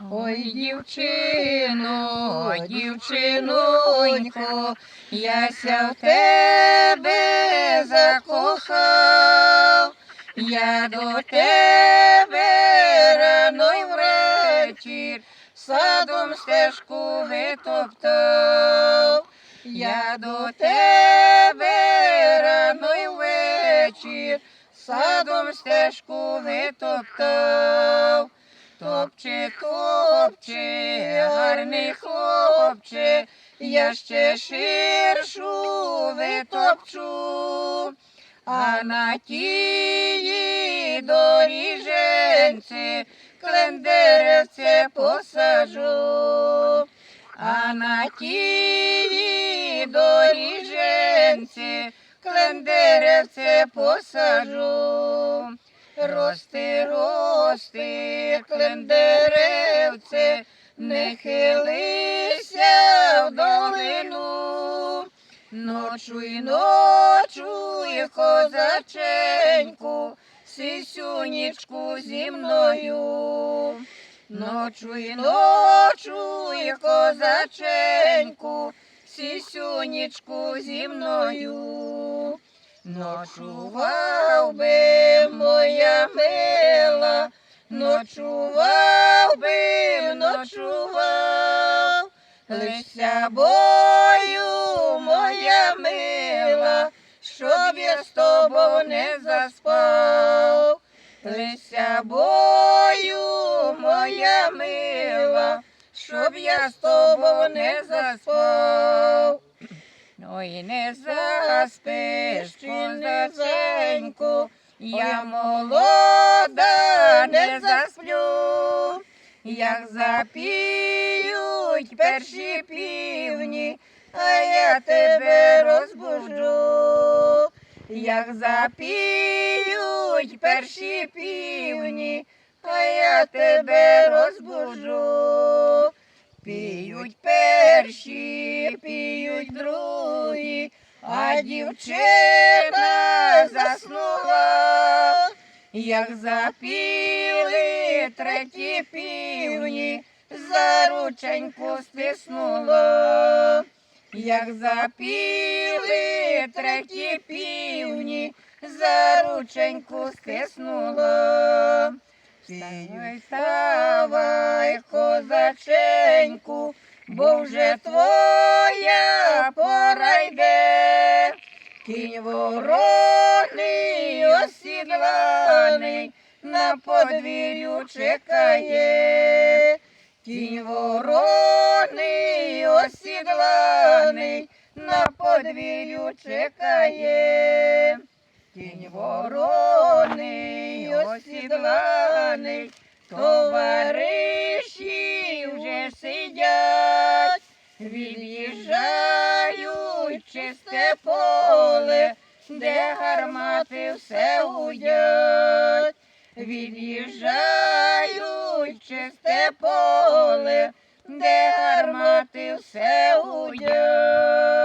Ой, дівчино, дівчинонько, яся в тебе закохав, я до тебе рано й ввечір садом стежку витоптав, я до тебе рано й ввечір садом стежку витоптав. Топче, топче, гарний хлопче, я ще ширшу витопчу, а на тії доріженці клендеревце посаджу, а на тії доріженці клендеревце посаджу. Рости, рости, клендеревце, не хилися в долину. Ночуй, ночуй, козаченьку, сисюнічку зі мною. Ночуй, ночуй, козаченьку, сисюнічку зі мною. Ночував би моя мила, ночував би, ночував, лися бою, моя мила, щоб я з тобою не заспав. Лися бою, моя мила, щоб я з тобою не заспав. Ой, не заспиш, козаченьку, я молода, не засплю, як запіють перші півні, а я тебе розбужу, як запіють перші півні, а я тебе розбужу. Піють перші, піють другі, а дівчина заснула, як запіли треті півні, за рученьку стиснула, як запіли треті півні, за рученьку стиснула. Вставай, вставай, козаченьку, бо вже твоя Кінь вороний осідланий на подвір'ю чекає. Кінь вороний осідланий на подвір'ю чекає. Кінь вороний осідланий, товариші вже сидять, від'їжджають чисте поле, де гармати все гудять, від'їжджають чисте поле, де гармати все гудять.